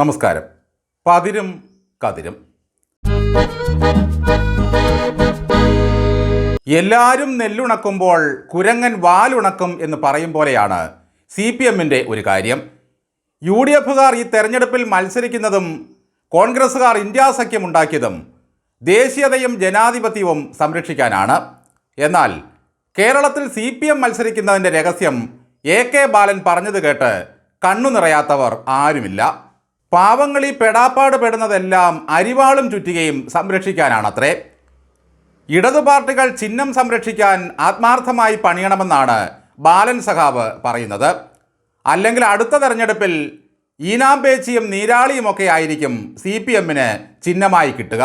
നമസ്കാരം. പതിരും കതിരും. എല്ലാവരും നെല്ലുണക്കുമ്പോൾ കുരങ്ങൻ വാലുണക്കും എന്ന് പറയും പോലെയാണ് സി പി എമ്മിന്റെ ഒരു കാര്യം. യു ഡി എഫുകാർ ഈ തെരഞ്ഞെടുപ്പിൽ മത്സരിക്കുന്നതും കോൺഗ്രസ്സുകാർ ഇന്ത്യാ സഖ്യമുണ്ടാക്കിയതും ദേശീയതയും ജനാധിപത്യവും സംരക്ഷിക്കാനാണ്. എന്നാൽ കേരളത്തിൽ സി പി എം മത്സരിക്കുന്നതിന്റെ രഹസ്യം എ കെ ബാലൻ പറഞ്ഞത് കേട്ട് കണ്ണു നിറയാത്തവർ ആരുമില്ല. പാവങ്ങളി പെടാപ്പാട് പെടുന്നതെല്ലാം അരിവാളും ചുറ്റുകയും സംരക്ഷിക്കാനാണത്രേ. ഇടതു പാർട്ടികൾ ചിഹ്നം സംരക്ഷിക്കാൻ ആത്മാർത്ഥമായി പണിയണമെന്നാണ് ബാലൻ സഖാവ് പറയുന്നത്. അല്ലെങ്കിൽ അടുത്ത തെരഞ്ഞെടുപ്പിൽ ഈനാം പേച്ചിയും നീരാളിയുമൊക്കെ ആയിരിക്കും സി പി എമ്മിന് ചിഹ്നമായി കിട്ടുക.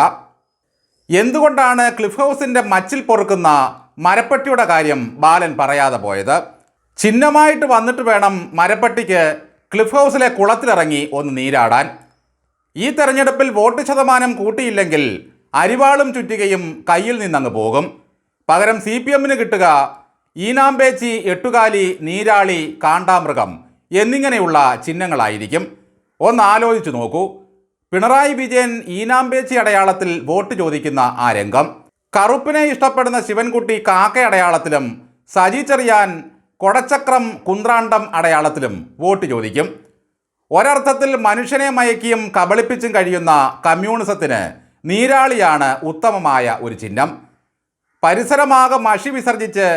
എന്തുകൊണ്ടാണ് ക്ലിഫ് ഹൗസിന്റെ മച്ചിൽ പൊറുക്കുന്ന മരപ്പട്ടിയുടെ കാര്യം ബാലൻ പറയാതെ പോയത്? ചിഹ്നമായിട്ട് വന്നിട്ട് വേണം മരപ്പട്ടിക്ക് ക്ലിഫ് ഹൗസിലെ കുളത്തിലിറങ്ങി ഒന്ന് നീരാടാൻ. ഈ തെരഞ്ഞെടുപ്പിൽ വോട്ട് ശതമാനം കൂട്ടിയില്ലെങ്കിൽ അരിവാളും ചുറ്റികയും കയ്യിൽ നിന്നങ്ങ് പോകും. പകരം സി പി എമ്മിന് കിട്ടുക ഈനാമ്പേച്ചി എട്ടുകാലി നീരാളി കാണ്ടാമൃഗം എന്നിങ്ങനെയുള്ള ചിഹ്നങ്ങളായിരിക്കും. ഒന്ന് ആലോചിച്ചു നോക്കൂ. പിണറായി വിജയൻ ഈനാമ്പേച്ചി അടയാളത്തിൽ വോട്ട് ചോദിക്കുന്ന ആ രംഗം. കറുപ്പിനെ ഇഷ്ടപ്പെടുന്ന ശിവൻകുട്ടി കാക്ക അടയാളത്തിലും സജി ചെറിയാൻ കൊടച്ചക്രം കുന്ത്രാണ്ടം അടയാളത്തിലും വോട്ട് ചോദിക്കും. ഒരർത്ഥത്തിൽ മനുഷ്യനെ മയക്കിയും കബളിപ്പിച്ചും കഴിയുന്ന കമ്മ്യൂണിസത്തിന് നീരാളിയാണ് ഉത്തമമായ ഒരു ചിഹ്നം. പരിസരമാകെ മഷി വിസർജിച്ച്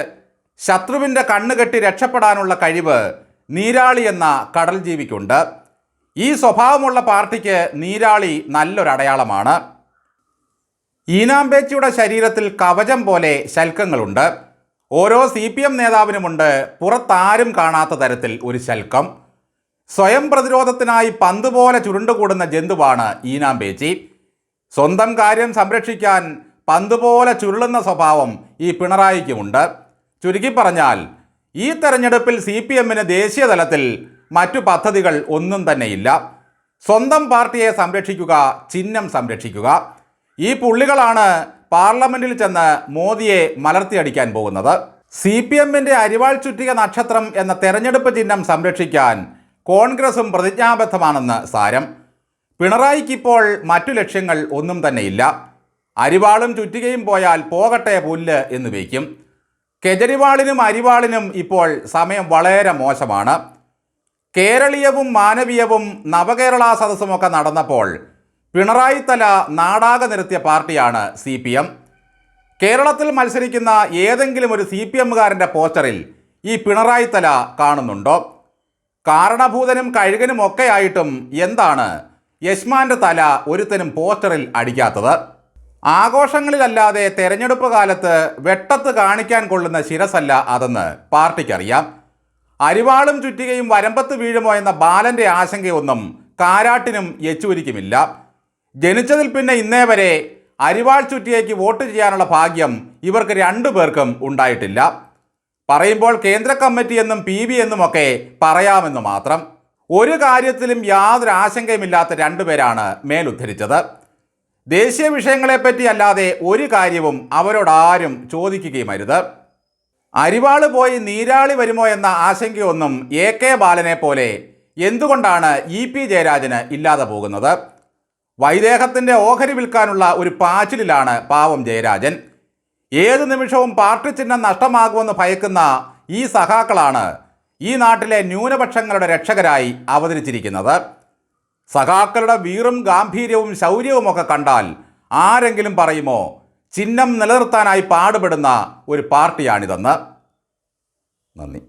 ശത്രുവിന്റെ കണ്ണുകെട്ടി രക്ഷപ്പെടാനുള്ള കഴിവ് നീരാളി എന്ന കടൽ ജീവിക്കുണ്ട് ഈ സ്വഭാവമുള്ള പാർട്ടിക്ക് നീരാളി നല്ലൊരടയാളമാണ്. ഈനാമ്പേച്ചിയുടെ ശരീരത്തിൽ കവചം പോലെ ശൽക്കങ്ങളുണ്ട്. ഓരോ സി പി എം നേതാവിനുമുണ്ട് പുറത്താരും കാണാത്ത തരത്തിൽ ഒരു ശൽക്കം. സ്വയം പ്രതിരോധത്തിനായി പന്ത് പോലെ ചുരുണ്ടുകൂടുന്ന ജന്തുവാണ് ഈനാമ്പേച്ചി സ്വന്തം കാര്യം സംരക്ഷിക്കാൻ പന്ത് പോലെ ചുരുളുന്ന സ്വഭാവം ഈ പിണറായിക്കുമുണ്ട്. ചുരുക്കി പറഞ്ഞാൽ ഈ തെരഞ്ഞെടുപ്പിൽ സി പി എമ്മിന് ദേശീയ തലത്തിൽ മറ്റു പദ്ധതികൾ ഒന്നും തന്നെയില്ല. സ്വന്തം പാർട്ടിയെ സംരക്ഷിക്കുക ചിഹ്നം സംരക്ഷിക്കുക. ഈ പുള്ളികളാണ് പാർലമെന്റിൽ ചെന്ന് മോദിയെ മലർത്തിയടിക്കാൻ പോകുന്നത്. സി പി എമ്മിന്റെ അരിവാൾ ചുറ്റിക നക്ഷത്രം എന്ന തെരഞ്ഞെടുപ്പ് ചിഹ്നം സംരക്ഷിക്കാൻ കോൺഗ്രസും പ്രതിജ്ഞാബദ്ധമാണെന്ന് സാരം. പിണറായിക്കിപ്പോൾ മറ്റു ലക്ഷ്യങ്ങൾ ഒന്നും തന്നെയില്ല. അരിവാളും ചുറ്റികയും പോയാൽ പോകട്ടെ പുല്ല് എന്ന് വയ്ക്കും. കെജരിവാളിനും അരിവാളിനും ഇപ്പോൾ സമയം വളരെ മോശമാണ്. കേരളീയവും മാനവീയവും നവകേരള സദസ്സുമൊക്കെ നടന്നപ്പോൾ പിണറായി തല നാടാകെ നിരത്തിയ പാർട്ടിയാണ് സി പി എം. കേരളത്തിൽ മത്സരിക്കുന്ന ഏതെങ്കിലും ഒരു സി പി എമ്മുകാരന്റെ പോസ്റ്ററിൽ ഈ പിണറായി തല കാണുന്നുണ്ടോ? കാരണഭൂതനും കഴുകനും ഒക്കെ ആയിട്ടും എന്താണ് യശ്മാന്റെ തല ഒരുത്തനും പോസ്റ്ററിൽ അടിക്കാത്തത്? ആഘോഷങ്ങളിലല്ലാതെ തെരഞ്ഞെടുപ്പ് കാലത്ത് വെട്ടത്ത് കാണിക്കാൻ കൊള്ളുന്ന ശിരസല്ല അതെന്ന് പാർട്ടിക്കറിയാം. അരിവാളും ചുറ്റികയും വരമ്പത്ത് വീഴുമോ എന്ന ബാലന്റെ ആശങ്കയൊന്നും കാരാട്ടിനും യെച്ചൂരിക്കുമില്ല. ജനിച്ചതിൽ പിന്നെ ഇന്നേ വരെ അരിവാൾ ചുറ്റിയേക്ക് വോട്ട് ചെയ്യാനുള്ള ഭാഗ്യം ഇവർക്ക് രണ്ടു പേർക്കും ഉണ്ടായിട്ടില്ല. പറയുമ്പോൾ കേന്ദ്ര കമ്മിറ്റി എന്നും പി ബി എന്നുമൊക്കെ പറയാമെന്ന് മാത്രം. ഒരു കാര്യത്തിലും യാതൊരു ആശങ്കയുമില്ലാത്ത രണ്ടുപേരാണ് മേലുദ്ധരിച്ചത്. ദേശീയ വിഷയങ്ങളെപ്പറ്റി അല്ലാതെ ഒരു കാര്യവും അവരോടാരും ചോദിക്കുകയുമരുത്. അരിവാൾ പോയി നീരാളി വരുമോ എന്ന ആശങ്കയൊന്നും എ കെ ബാലനെ പോലെ എന്തുകൊണ്ടാണ് ഇ പി ജയരാജന് ഇല്ലാതെ പോകുന്നത്? വൈദേഹത്തിന്റെ ഓഹരി വിൽക്കാനുള്ള ഒരു പാച്ചിലിലാണ് പാവം ജയരാജൻ. ഏത് നിമിഷവും പാർട്ടി ചിഹ്നം നഷ്ടമാകുമെന്ന് ഭയക്കുന്ന ഈ സഖാക്കളാണ് ഈ നാട്ടിലെ ന്യൂനപക്ഷങ്ങളുടെ രക്ഷകരായി അവതരിച്ചിരിക്കുന്നത്. സഖാക്കളുടെ വീറും ഗാംഭീര്യവും ശൗര്യവുമൊക്കെ കണ്ടാൽ ആരെങ്കിലും പറയുമോ ചിഹ്നം നിലനിർത്താനായി പാടുപെടുന്ന ഒരു പാർട്ടിയാണിതെന്ന്? നന്ദി.